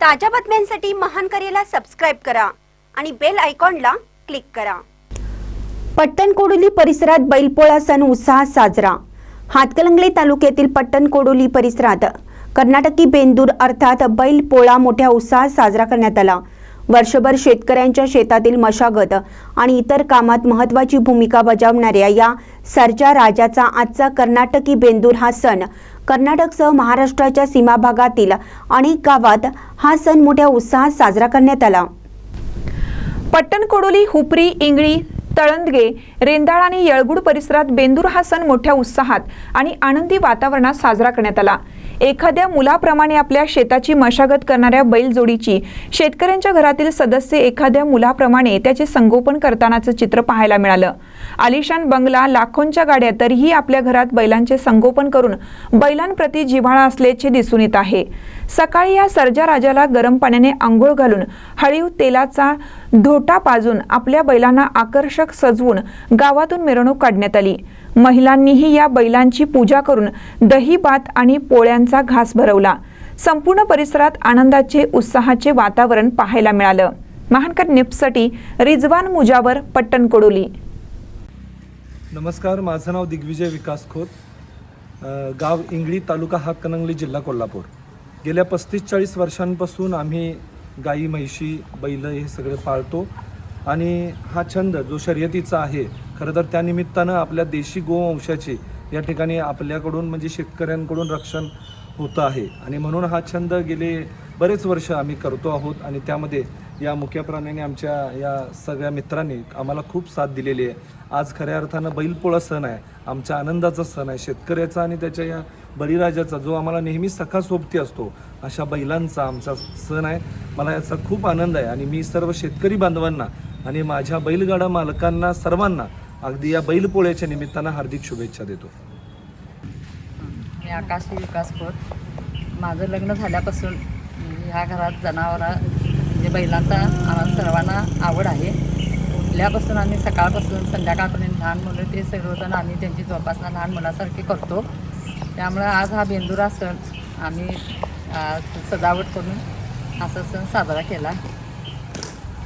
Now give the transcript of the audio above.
ताज्या बातम्यांसाठी महान करेला सबस्क्राईब करा आणि बेल आयकॉनला क्लिक करा. पट्टणकोडोली परिसरात बैलपोळा सण उत्साहात साजरा. हातकलंगले तालुक्यातील पट्टणकोडोली परिसरात कर्नाटकी बेंदूर अर्थात बैलपोळा मोठ्या उत्साहात साजरा करण्यात आला. वर्षभर शेतकऱ्यांच्या शेतातील मशागत आणि इतर कामात महत्त्वाची भूमिका बजावणाऱ्या या सरजा राजाचा आजचा कर्नाटकी बेंदूर हा सण कर्नाटकसह महाराष्ट्राच्या सीमा भागातील अनेक गावात हा सण मोठ्या उत्साहात साजरा करण्यात आला. पट्टणकोडोली हुपरी इंगळी तळंदगे रेंदाळ आणि येळगुड परिसरात बेंदूर हा सण मोठ्या उत्साहात आणि आनंदी वातावरणात साजरा करण्यात आला. एखाद्या मुलाप्रमाणे आपल्या शेताची मशागत करणाऱ्या बैलजोडीची शेतकऱ्यांच्या घरातील सदस्य एखाद्या मुलाप्रमाणे त्याचे संगोपन करतानाचं चित्र पाहायला मिळालं. आलिशान बंगला लाखोंच्या गाड्या तरीही आपल्या घरात बैलांचे संगोपन करून बैलांप्रती जिव्हाळा असल्याचे दिसून येत आहे. सकाळी या सर्जा राजाला गरम पाण्याने आंघोळ घालून हळीव तेलाचा धोटा पाजून आपल्या बैलांना आकर्षक सजवून गावातून मिरवणूक काढण्यात आली. महिलांनीही या बैलांची पूजा करून दही भात आणि पोळ्यांचा घास भरवला. संपूर्ण परिसरात आनंदाचे उत्साहाचे वातावरण पाहायला मिळालं. महानकर निप्ससाठी रिजवान मुजावर पट्टणकोडोली नमस्कार माझं नाव दिग्विजय विकास खोत. गाव इंगळी तालुका हातकणंगली जिल्हा कोल्हापूर. गेल्या पस्तीस चाळीस वर्षांपासून आम्ही गाई म्हैशी बैल हे सगळे पाळतो. आणि हा छंद जो शर्यतीचा आहे खरं तर त्यानिमित्तानं आपल्या देशी गोवंशाचे या ठिकाणी आपल्याकडून म्हणजे शेतकऱ्यांकडून रक्षण होतं आहे. आणि म्हणून हा छंद गेले बरेच वर्ष आम्ही करतो आहोत आणि त्यामध्ये या मुख्य प्राण्याने आमच्या या सगळ्या मित्रांनी आम्हाला खूप साथ दिलेली आहे. आज खऱ्या अर्थानं बैलपोळा सण आहे आमच्या आनंदाचा सण आहे. शेतकऱ्याचा आणि त्याच्या या बळीराजाचा जो आम्हाला नेहमी सखा सोबती असतो अशा बैलांचा आमचा सण आहे. मला याचा खूप आनंद आहे आणि मी सर्व शेतकरी बांधवांना आणि माझ्या बैलगाडा मालकांना सर्वांना अगदी या बैलपोळ्याच्या निमित्तानं हार्दिक शुभेच्छा देतो. मी आकाश विकास खोत. माझं लग्न झाल्यापासून ह्या घरात जनावरा म्हणजे बैलांचा आम्हाला सर्वांना आवड आहे. उठल्यापासून आम्ही सकाळपासून संध्याकाळपर्यंत लहान मुलं ते सर्वजण आम्ही त्यांची जोपासना लहान मुलासारखी करतो. त्यामुळं आज हा बेंदुरा सण आम्ही सजावट करून असा सण साजरा केला.